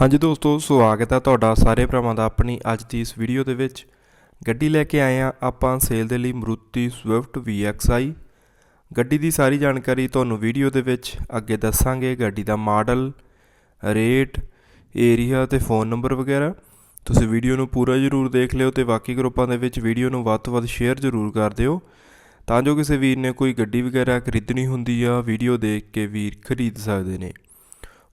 ਹਾਂਜੀ ਦੋਸਤੋ, ਸਵਾਗਤ ਹੈ ਤੁਹਾਡਾ ਸਾਰੇ ਭਰਾਵਾਂ ਦਾ ਆਪਣੀ ਅੱਜ ਦੀ ਇਸ ਵੀਡੀਓ ਦੇ ਵਿੱਚ। ਗੱਡੀ ਲੈ ਕੇ ਆਏ ਆ ਆਪਾਂ ਸੇਲ ਦੇ ਲਈ ਮਰੂਤੀ ਸਵਿਫਟ VXI ਗੱਡੀ ਦੀ ਸਾਰੀ ਜਾਣਕਾਰੀ ਤੁਹਾਨੂੰ ਵੀਡੀਓ ਦੇ ਵਿੱਚ ਅੱਗੇ ਦੱਸਾਂਗੇ। ਗੱਡੀ ਦਾ ਮਾਡਲ ਰੇਟ ਏਰੀਆ ਤੇ ਫੋਨ ਨੰਬਰ ਵਗੈਰਾ। ਤੁਸੀਂ ਵੀਡੀਓ ਨੂੰ ਪੂਰਾ ਜ਼ਰੂਰ ਦੇਖ ਲਿਓ ਤੇ ਬਾਕੀ ਗਰੁੱਪਾਂ ਦੇ ਵਿੱਚ ਵੀਡੀਓ ਨੂੰ ਵੱਧ ਤੋਂ ਵੱਧ ਸ਼ੇਅਰ ਜ਼ਰੂਰ ਕਰ ਦਿਓ। ਤਾਂ ਜੋ ਕਿਸੇ ਵੀਰ ਨੇ ਕੋਈ ਗੱਡੀ ਵਗੈਰਾ ਖਰੀਦਣੀ ਹੁੰਦੀ ਆ ਵੀਡੀਓ ਦੇਖ ਕੇ ਵੀਰ ਖਰੀਦ ਸਕਦੇ ਨੇ।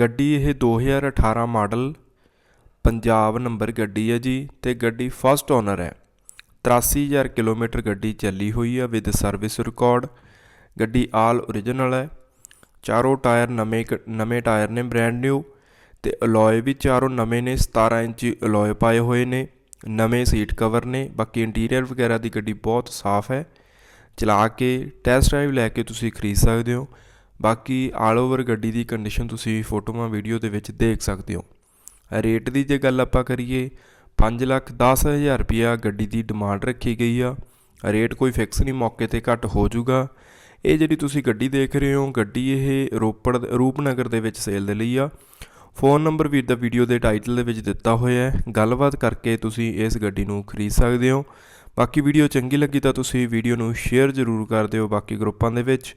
ਗੱਡੀ ਇਹ 2018 ਮਾਡਲ ਪੰਜਾਬ ਨੰਬਰ ਗੱਡੀ ਹੈ ਜੀ ਤੇ ਗੱਡੀ ਫਸਟ ਓਨਰ ਹੈ। 83000 ਕਿਲੋਮੀਟਰ ਗੱਡੀ ਚੱਲੀ ਹੋਈ ਹੈ ਵਿਦ ਸਰਵਿਸ ਰਿਕਾਰਡ ਗੱਡੀ ਆਲ ਓਰੀਜਨਲ ਹੈ। ਚਾਰੋਂ ਟਾਇਰ ਨਵੇਂ ਕ- ਨਵੇਂ ਟਾਇਰ ਨੇ ਬ੍ਰੈਂਡ ਨਿਊ ਤੇ ਅਲੋਏ ਵੀ ਚਾਰੋਂ ਨਵੇਂ ਨੇ 17 ਇੰਚੀ ਅਲੋਏ ਪਾਏ ਹੋਏ ਨੇ, ਨਵੇਂ ਸੀਟ ਕਵਰ ਨੇ, ਬਾਕੀ ਇੰਟੀਰੀਅਰ ਵਗੈਰਾ ਦੀ ਗੱਡੀ ਬਹੁਤ ਸਾਫ਼ ਹੈ। ਚਲਾ ਕੇ ਟੈਸਟ ਡਰਾਈਵ ਲੈ ਕੇ ਤੁਸੀਂ ਖਰੀਦ ਸਕਦੇ ਹੋ। ਬਾਕੀ ਆਲ ਓਵਰ ਗੱਡੀ ਦੀ ਕੰਡੀਸ਼ਨ ਤੁਸੀਂ ਫੋਟੋਆਂ ਵੀਡੀਓ ਦੇ ਵਿੱਚ ਦੇਖ ਸਕਦੇ ਹੋ। ਰੇਟ ਦੀ ਜੇ ਗੱਲ ਆਪਾਂ ਕਰੀਏ 5 ਲੱਖ 10 ਹਜ਼ਾਰ ਰੁਪਿਆ ਗੱਡੀ ਦੀ ਡਿਮਾਂਡ ਰੱਖੀ ਗਈ ਆ। ਰੇਟ ਕੋਈ ਫਿਕਸ ਨਹੀਂ, ਮੌਕੇ ਤੇ ਘੱਟ ਹੋ ਜਾਊਗਾ। ਇਹ ਜਿਹੜੀ ਤੁਸੀਂ ਗੱਡੀ ਦੇਖ ਰਹੇ ਹੋ, ਗੱਡੀ ਇਹ ਰੋਪੜ, ਰੂਪਨਗਰ ਦੇ ਵਿੱਚ ਸੇਲ ਦੇ ਲਈ ਆ। ਫੋਨ ਨੰਬਰ ਵੀ ਦਾ ਵੀਡੀਓ ਦੇ ਟਾਈਟਲ ਦੇ ਵਿੱਚ ਦਿੱਤਾ ਹੋਇਆ ਹੈ। ਗੱਲਬਾਤ ਕਰਕੇ ਤੁਸੀਂ ਇਸ ਗੱਡੀ ਨੂੰ ਖਰੀਦ ਸਕਦੇ ਹੋ। ਬਾਕੀ ਵੀਡੀਓ ਚੰਗੀ ਲੱਗੀ ਤਾਂ ਤੁਸੀਂ ਵੀਡੀਓ ਨੂੰ ਸ਼ੇਅਰ ਜ਼ਰੂਰ ਕਰ ਦਿਓ ਬਾਕੀ ਗਰੁੱਪਾਂ ਦੇ ਵਿੱਚ।